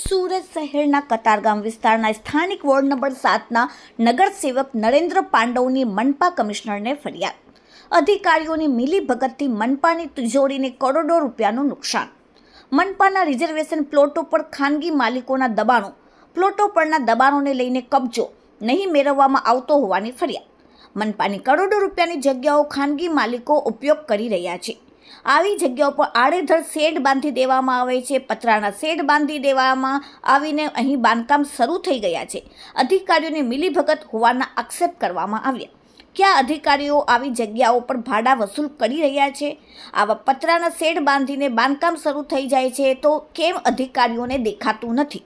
સુરત શહેરના કતારગામ વિસ્તારના સ્થાનિક વોર્ડ નંબર સાતના નગરસેવક નરેન્દ્ર પાંડવની મનપા કમિશનરને ફરિયાદ. અધિકારીઓની મિલીભગતથી મનપાની તિજોરીને કરોડો રૂપિયાનું નુકસાન. મનપાના રિઝર્વેશન પ્લોટો પર ખાનગી માલિકોના દબાણો. પ્લોટો પરના દબાણોને લઈને કબજો નહીં મેળવવામાં આવતો હોવાની ફરિયાદ. મનપાની કરોડો રૂપિયાની જગ્યાઓ ખાનગી માલિકો ઉપયોગ કરી રહ્યા છે. આવી જગ્યાઓ પર આડેધડ શેડ બાંધી દેવામાં આવે છે. પતરાના શેડ બાંધી દેવામાં આવીને અહીં બાંધકામ શરૂ થઈ ગયા છે. અધિકારીઓને મિલીભગત હોવાના આક્ષેપ કરવામાં આવ્યા. ક્યાં અધિકારીઓ આવી જગ્યાઓ પર ભાડા વસૂલ કરી રહ્યા છે? આવા પતરાના શેડ બાંધીને બાંધકામ શરૂ થઈ જાય છે તો કેમ અધિકારીઓને દેખાતું નથી?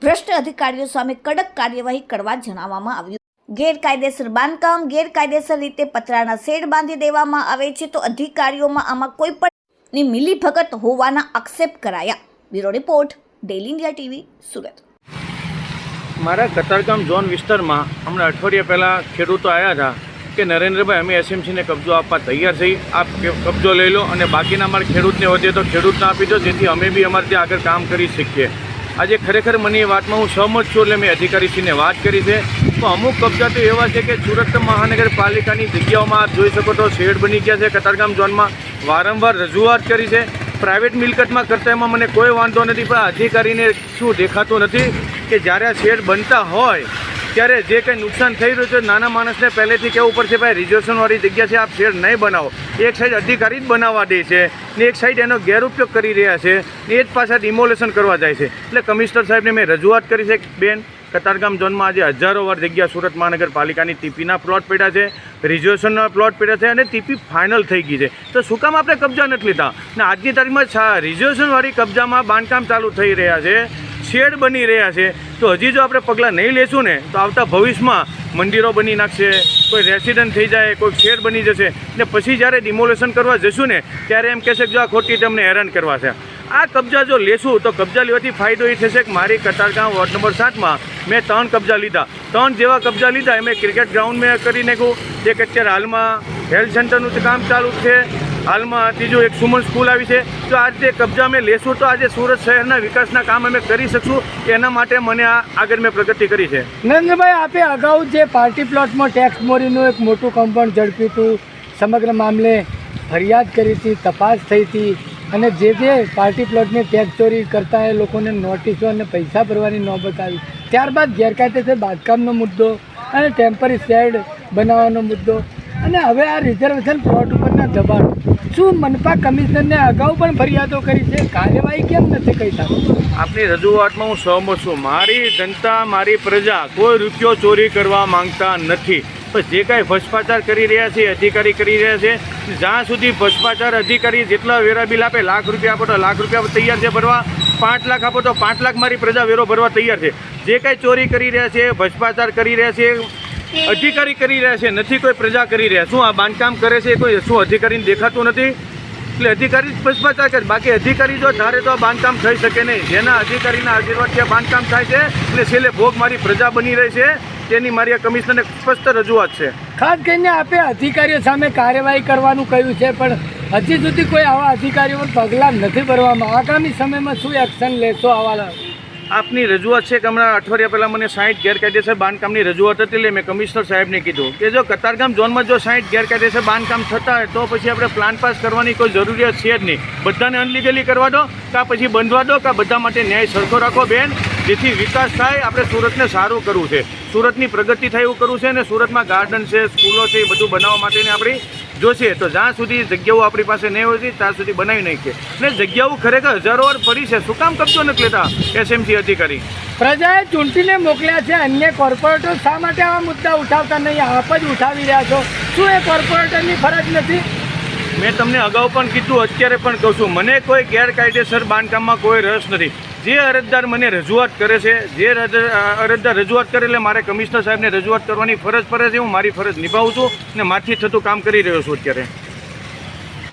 ભ્રષ્ટ અધિકારીઓ સામે કડક કાર્યવાહી કરવા જણાવવામાં આવ્યું ગેરકાયદેસર બાંધકામ, ગેરકાયદેસર રીતે પતરાના શેડ બાંધી દેવામાં આવે છે, તો અધિકારીઓમાં આમાં કોઈ પણ મિલીભગત હોવાના આક્ષેપ કરાયા. Bureau report daily India TV, Surat. મારા કતારગામ ઝોન વિસ્તારમાં હમણાં અઠવાડિયા પહેલાં ખેડૂતો આવ્યા હતા કે નરેન્દ્રભાઈ, અમે એસએમસીને કબજો આપવા તૈયાર થઈ, આપ કબજો લઈ લો અને બાકીના અમારા ખેડૂતને વધે તો ખેડૂતને આપી દો, જેથી અમે બી અમારે ત્યાં આગળ કામ કરી શકીએ. આજે ખરેખર મને એ વાતમાં હું સહમત છું, એટલે મેં અધિકારીશ્રીને વાત કરી છે. તો અમુક કબજા તો એવા છે કે સુરત મહાનગરપાલિકાની જગ્યાઓમાં આપ જોઈ શકો તો શેડ બની ગયા છે કતારગામ ઝોનમાં. વારંવાર રજૂઆત કરી છે. પ્રાઇવેટ મિલકતમાં કરતા એમાં મને કોઈ વાંધો નથી, પણ અધિકારીને શું દેખાતું નથી કે જ્યારે આ શેડ બનતા હોય, ત્યારે જે કંઈ નુકસાન થઈ રહ્યું છે, નાના માણસને પહેલેથી કહેવું પડશે, ભાઈ, રિઝર્વેશનવાળી જગ્યા છે, આપ શેડ નહીં બનાવો. એક સાઈડ અધિકારી જ બનાવવા દે છે ને એક સાઈડ એનો ગેરઉપયોગ કરી રહ્યા છે એ જ પાછા ડિમોલેશન કરવા જાય છે. એટલે કમિશનર સાહેબને મેં રજૂઆત કરી છે, બેન કતારગામ ઝોનમાં આજે હજારો વાર જગ્યા સુરત મહાનગરપાલિકાની ટીપીના પ્લોટ પડ્યા છે, રિઝર્વેશનના પ્લોટ પડ્યા છે અને ટીપી ફાઇનલ થઈ ગઈ છે. તો શું કામ આપણે કબજા નથી લીધા? અને આજની તારીખમાં રિઝર્વેશનવાળી કબજામાં બાંધકામ ચાલુ થઈ રહ્યા છે, શેડ બની રહ્યા છે. તો હજી જો આપણે પગલાં નહીં લેશું ને, તો આવતા ભવિષ્યમાં મંદિરો બની નાખશે, કોઈ રેસિડન્ટ થઈ જાય કોઈ શેડ બની જશે. ને પછી જ્યારે ડિમોલેશન કરવા જશું ને, ત્યારે એમ કહેશે કે જો આ ખોટી તમને હેરાન કરવા છે. આ કબજા જો લેશું તો કબજા લેવાથી ફાયદો એ થશે કે મારી કતારગામ વોર્ડ નંબર સાતમાં મેં ત્રણ કબજા લીધા. ત્રણ જેવા કબજા લીધા. એ મેં ક્રિકેટ ગ્રાઉન્ડ મેં કરી નાખ્યું. એક અત્યારે હાલમાં હેલ્થ સેન્ટરનું કામ ચાલુ છે. હાલમાં ત્રીજું એક સુમન સ્કૂલ આવી છે. તો આ રીતે કબજા અમે લેશું તો આજે સુરત શહેરના વિકાસના કામ અમે કરી શકશું. એના માટે મને આ આગળ મેં પ્રગતિ કરી છે. નરેન્દ્રભાઈ, આપે અગાઉ જે પાર્ટી પ્લોટમાં ટેક્સ મોરીનું એક મોટું કમ્પાઉન્ડ ઝડપ્યું હતું, સમગ્ર મામલે ફરિયાદ કરી હતી, તપાસ થઈ હતી. અને જે જે પાર્ટી પ્લોટની ટેક્સ ચોરી કરતા એ લોકોને નોટિસો અને પૈસા ભરવાની નોબત આવી ત્યારબાદ ગેરકાયદેસર બાંધકામનો મુદ્દો અને ટેમ્પરરી શેડ બનાવવાનો મુદ્દો. અને હવે આ રિઝર્વેશન પ્લોટ ઉપરના દબાણ. શું મનપા કમિશનરને અગાઉ પણ ફરિયાદો કરી છે? કાર્યવાહી કેમ નથી કહી શકતો? આપની રજૂઆતમાં હું સહમત છું. મારી જનતા, મારી પ્રજા કોઈ રૂપિયો ચોરી કરવા માંગતા નથી. પણ જે કાંઈ ભ્રષ્ટાચાર કરી રહ્યા છે, અધિકારી કરી રહ્યા છે, જ્યાં સુધી ભ્રષ્ટાચાર અધિકારી જેટલા વેરા બિલ આપે, લાખ રૂપિયા આપો તો લાખ રૂપિયા તૈયાર છે ભરવા, પાંચ લાખ આપો તો પાંચ લાખ મારી પ્રજા વેરો ભરવા તૈયાર છે. જે કાંઈ ચોરી કરી રહ્યા છે, ભ્રષ્ટાચાર કરી રહ્યા છે, અધિકારી કરી રહ્યા છે, નથી કોઈ પ્રજા કરી રહ્યા. શું આ બાંધકામ કરે છે કોઈ શું અધિકારીને દેખાતું નથી? એટલે અધિકારી ભ્રષ્ટાચાર કરે. બાકી અધિકારી જો ધારે તો આ બાંધકામ થઈ શકે નહીં. જેના અધિકારીના આશીર્વાદથી આ બાંધકામ થાય છે, એટલે છેલ્લે ભોગ મારી પ્રજા બની રહી છે. તેની મારી કમિશનને સ્પષ્ટ રજૂઆત છે. ખાસ કરીને આપે અધિકારીઓ સામે કાર્યવાહી કરવાનું કહ્યું છે પણ હજી સુધી કોઈ આવા અધિકારીઓ પગલાં નથી ભરવામાં. આગામી સમયમાં શું એક્શન લેશો આવા આપની રજૂઆત છે કે હમણાં અઠવાડિયા પહેલાં મને સાઠ ગેરકાયદેસર બાંધકામની રજૂઆત હતી એટલે મેં કમિશનર સાહેબને કીધું કે જો કતારગામ ઝોનમાં જો સાઠ ગેરકાયદેસર બાંધકામ થતા હોય તો પછી આપણે પ્લાન પાસ કરવાની કોઈ જરૂરિયાત છે જ નહીં. બધાને અનલીગલી કરવા દો કાં પછી બંધવા દો કાં બધા માટે ન્યાય સરખો રાખો બેન. જેથી વિકાસ થાય આપણે સુરતને સારું કરવું છે. સુરતની પ્રગતિ થાય એવું કરવું છે અને સુરતમાં ગાર્ડન છે સ્કૂલો છે એ બધું બનાવવા માટેની આપણી જોશે. તો જ્યાં સુધી જગ્યાઓ આપણી પાસે નહીં હોતી ત્યાં સુધી બનાવી નાખીએ. અને જગ્યાઓ ખરેખર હજારો વાર પડી છે. શું કામ કબજો નથી લેતા એસએમસી અધિકારી. પ્રજાએ ચૂંટીને મોકલ્યા છે. અન્ય કોર્પોરેટર શા માટે આવા મુદ્દા ઉઠાવતા નહીં? આપ જ ઉઠાવી રહ્યા છો. શું એ કોર્પોરેટરની ફરજ નથી? મેં તમને અગાઉ પણ કીધું અત્યારે પણ કહું છું. મને કોઈ ગેરકાયદેસર બાંધકામમાં કોઈ રસ નથી. જે અરજદાર મને રજૂઆત કરે છે, જે અરજદાર રજૂઆત કરે એટલે મારે કમિશનર સાહેબને રજૂઆત કરવાની ફરજ પડે છે, હું મારી ફરજ નિભાવું છું અને માથી થતું કામ કરી રહ્યો છું અત્યારે.